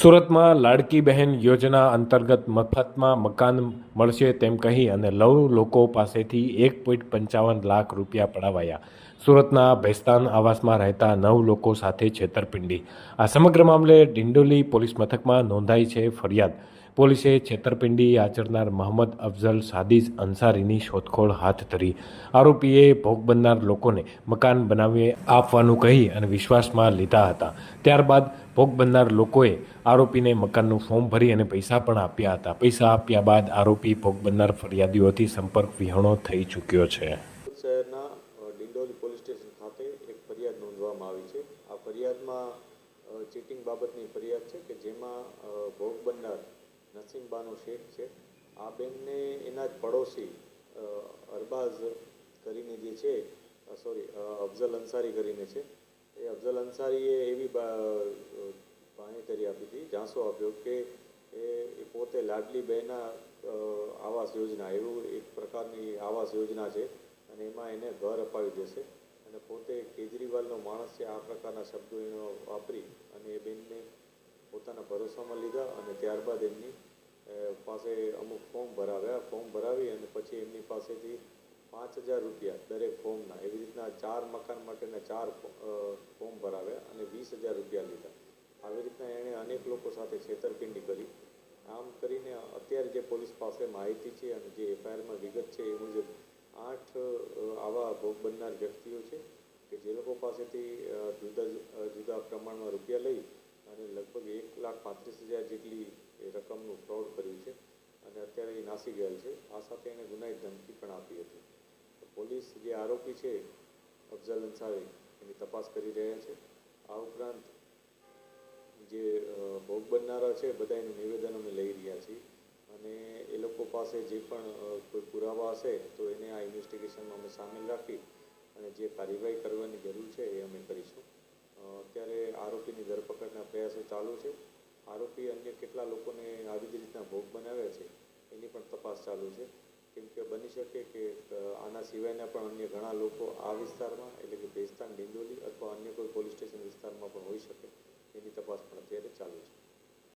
સુરતમાં લાડકી બહેન યોજના અંતર્ગત મફતમાં મકાન મળશે તેમ કહી અને લવ લોકો પાસેથી એક પોઈન્ટ પંચાવન લાખ રૂપિયા પડાવાયા. સુરતના ભેસ્તાન આવાસમાં રહેતા નવ લોકો સાથે છેતરપિંડી. આ સમગ્ર મામલે ડિંડોલી પોલીસ મથકમાં નોંધાઈ છે ફરિયાદ. પોલીસે છેતરપિંડી આચરનાર મહંમદ અફઝલ સાદિસ અંસારીની શોધખોળ હાથ ધરી. આરોપીએ ભોગ બનનાર લોકોને મકાન બનાવી આપવાનું કહી અને વિશ્વાસમાં લીધા હતા. ત્યારબાદ ભોગ બનનાર લોકોએ આરોપીને મકાનનું ફોર્મ ભરી અને પૈસા પણ આપ્યા હતા. પૈસા આપ્યા બાદ આરોપી ભોગ બનનાર ફરિયાદીઓથી સંપર્ક વિહોણો થઈ ચૂક્યો છે. શહેરના ડિંડોલી પોલીસ સ્ટેશન ખાતે એક ફરિયાદ નોંધવામાં આવી છે. આ ફરિયાદમાં ચીટિંગ બાબતની ફરિયાદ છે કે જેમાં ભોગ બનનાર નસીમબાનો શેખ છે. આ બેનને એના જ પડોશી અરબાઝ કરીને જે છે સોરી અફઝલ અંસારી કરીને છે. એ અફઝલ અંસારીએ એવી બા- અ, બાંહેધરી આપી હતી ઝાંસો આપ્યો કે એ પોતે લાડલી બહેના આવાસ યોજના એવું એક પ્રકારની આવાસ યોજના છે અને એમાં એને ઘર અપાવી દેશે. અને પોતે કેજરીવાલનો માણસ છે આ પ્રકારના શબ્દો એનો વાપરી અને એ બેનને પોતાના ભરોસામાં લીધા અને ત્યારબાદ એમની પાસે અમુક ફોર્મ ભરાવ્યા. ફોર્મ ભરાવી અને પછી એમની પાસેથી પાંચ હજાર રૂપિયા દરેક ફોર્મના એવી રીતના ચાર મકાન માટેના ચાર ફોર્મ ભરાવ્યા અને વીસ હજાર રૂપિયા લીધા. આવી રીતના એણે અનેક લોકો સાથે છેતરપિંડી કરી. આમ કરીને અત્યારે જે પોલીસ પાસે માહિતી છે અને જે એફઆઈઆરમાં વિગત છે એ મુજબ આઠ આવા ભોગ બનનાર વ્યક્તિઓ છે કે જે લોકો પાસેથી જુદા જુદા પ્રમાણમાં રૂપિયા લઈ અને લગભગ એક લાખ પાંત્રીસ હજાર જેટલી એ રકમનું ફ્રોડ કર્યું છે અને અત્યારે એ નાસી ગયેલ છે. આ સાથે એણે ગુનાહિત ધમકી પણ આપી હતી. તો પોલીસ જે આરોપી છે, અફઝલ અંસારી, એની તપાસ કરી રહ્યા છે. આ ઉપરાંત જે ભોગ બનનારા છે, બધા એનું નિવેદન અમે લઈ રહ્યા છીએ. અને એ લોકો પાસે જે પણ કોઈ પુરાવા હશે, તો એને આ ઇન્વેસ્ટિગેશનમાં અમે સામેલ રાખી અને જે કાર્યવાહી કરવાની જરૂર છે એ અમે કરીશું અ, અત્યારે આરોપીની ધરપકડના પ્રયાસો ચાલુ છે. આરોપી અન્ય કેટલા લોકોને આવી જ રીતના ભોગ બનાવ્યા છે, એની પણ તપાસ ચાલુ છે. કેમ કે બની શકે કે આના સિવાયના પણ અન્ય ઘણા લોકો આ વિસ્તારમાં, એટલે કે ભેસ્તાન, ડિંડોલી